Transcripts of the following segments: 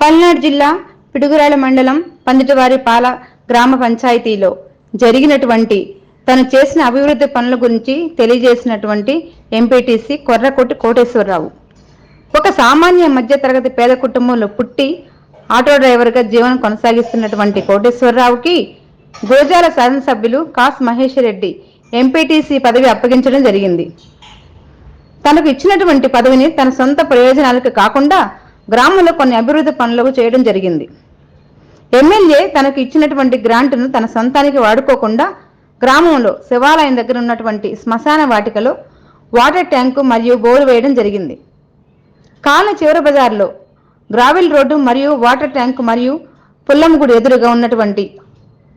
పల్నాడు జిల్లా పిడుగురాల మండలం పందిటివారిపాల గ్రామ పంచాయతీలో జరిగినటువంటి తను చేసిన అభివృద్ధి పనుల గురించి తెలియజేసినటువంటి ఎంపీటీసీ కొర్రకొట్టి కోటేశ్వరరావు. ఒక సామాన్య మధ్యతరగతి పేద కుటుంబంలో పుట్టి ఆటో డ్రైవర్గా జీవనం కొనసాగిస్తున్నటువంటి కోటేశ్వరరావుకి గురజాల శాసనసభ్యులు కాస్ మహేష్ రెడ్డి ఎంపీటీసీ పదవి అప్పగించడం జరిగింది. తనకు ఇచ్చినటువంటి పదవిని తన సొంత ప్రయోజనాలకు కాకుండా గ్రామంలో కొన్ని అభివృద్ధి పనులకు చేయడం జరిగింది. ఎమ్మెల్యే తనకు ఇచ్చినటువంటి గ్రాంట్ను తన సొంతానికి వాడుకోకుండా గ్రామంలో శివాలయం దగ్గర ఉన్నటువంటి శ్మశాన వాటికలో వాటర్ ట్యాంకు మరియు బోరు వేయడం జరిగింది. కాలన చివరి బజార్లో గ్రావెల్ రోడ్డు మరియు వాటర్ ట్యాంక్ మరియు పుల్లమ్మగుడి ఎదురుగా ఉన్నటువంటి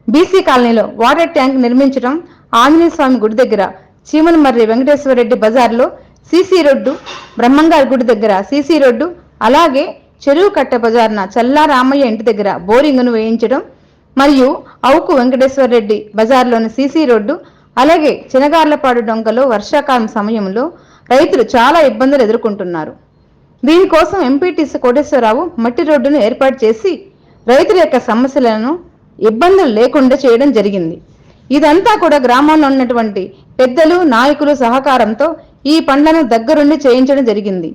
బీసీ కాలనీలో వాటర్ ట్యాంక్ నిర్మించడం ఆంజనేయ స్వామి గుడి దగ్గర చీమలమర్రి వెంకటేశ్వర రెడ్డి బజార్లో సీసీ రోడ్డు బ్రహ్మంగారి గుడి దగ్గర సీసీ రోడ్డు అలాగే చెరువు కట్ట బజార్న చల్లా రామయ్య ఇంటి దగ్గర బోరింగ్ను వేయించడం మరియు అవుకు వెంకటేశ్వర రెడ్డి బజార్లోని సీసీ రోడ్డు అలాగే చినగార్లపాడు డొంకలో వర్షాకాలం సమయంలో రైతులు చాలా ఇబ్బందులు ఎదుర్కొంటున్నారు. దీనికోసం ఎంపీటీసీ కోటేశ్వరరావు మట్టి రోడ్డును ఏర్పాటు చేసి రైతుల యొక్క సమస్యలను ఇబ్బందులు లేకుండా చేయడం జరిగింది. ఇదంతా కూడా గ్రామంలో ఉన్నటువంటి పెద్దలు నాయకులు సహకారంతో ఈ పనులను దగ్గరుండి చేయించడం జరిగింది.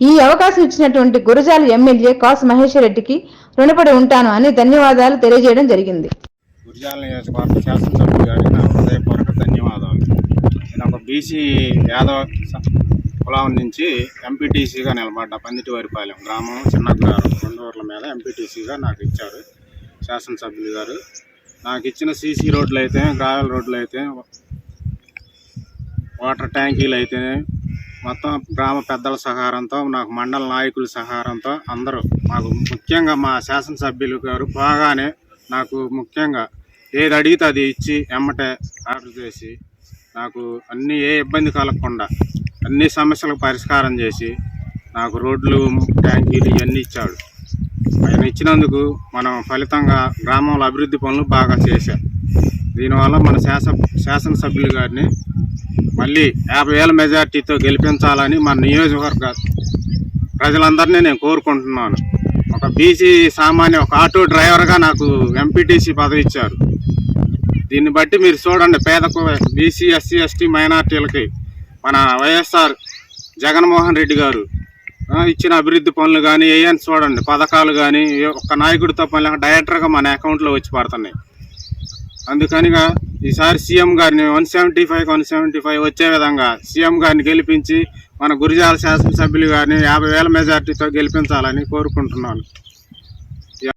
ఈ అవకాశం ఇచ్చినటువంటి గురజాల ఎమ్మెల్యే కాసు మహేశ్వరరెడ్డికి రుణపడి ఉంటాను అని ధన్యవాదాలు తెలియజేయడం జరిగింది. గురజాల నియోజకవర్గ శాసనసభ్యులు గారికి నా హృదయపూర్వక ధన్యవాదాలు. నేను ఒక బీసీ యాదవ కులం నుంచి ఎంపీటీసీగా నిలబడ్డ పందిటివారిపాలెం గ్రామం చిన్న రెండు ఊర్ల మీద ఎంపీటీసీగా నాకు ఇచ్చారు శాసనసభ్యులు గారు. నాకు ఇచ్చిన సీసీ రోడ్లు అయితే గ్రావెల్ రోడ్లు అయితే వాటర్ ట్యాంకీలు అయితే మొత్తం గ్రామ పెద్దల సహకారంతో నాకు మండల నాయకుల సహకారంతో అందరూ మాకు ముఖ్యంగా మా శాసనసభ్యులు గారు బాగానే నాకు ముఖ్యంగా ఏది అడిగితే అది ఇచ్చి ఎమ్మటే ఆర్డర్ చేసి నాకు అన్ని ఏ ఇబ్బంది కలగకుండా అన్ని సమస్యలకు పరిష్కారం చేసి నాకు రోడ్లు ట్యాంకీలు ఇవన్నీ ఇచ్చాడు. ఆయన ఇచ్చినందుకు మనం ఫలితంగా గ్రామంలో అభివృద్ధి పనులు బాగా చేశాం. దీనివల్ల మన శాసన శాసనసభ్యులు గారిని మళ్ళీ యాభై వేల మెజార్టీతో గెలిపించాలని మన నియోజకవర్గ ప్రజలందరినీ నేను కోరుకుంటున్నాను. ఒక బీసీ సామాన్య ఒక ఆటో డ్రైవర్గా నాకు ఎంపీటీసీ పదవి ఇచ్చారు. దీన్ని బట్టి మీరు చూడండి పేద బీసీ ఎస్సీ ఎస్టీ మైనార్టీలకి మన వైఎస్ఆర్ జగన్మోహన్ రెడ్డి గారు ఇచ్చిన అభివృద్ధి పనులు కానీ ఏయని చూడండి పథకాలు కానీ ఒక్క నాయకుడితో పని డైరెక్టర్గా మన అకౌంట్లో వచ్చి పడుతున్నాయి. అందుకనిగా ఈసారి సీఎం గారిని one seventy five one seventy five వచ్చే విధంగా సీఎం గారిని గెలిపించి మన గురిజాల శాసనసభ్యులు గారిని యాభై వేల మెజార్టీతో గెలిపించాలని కోరుకుంటున్నాను.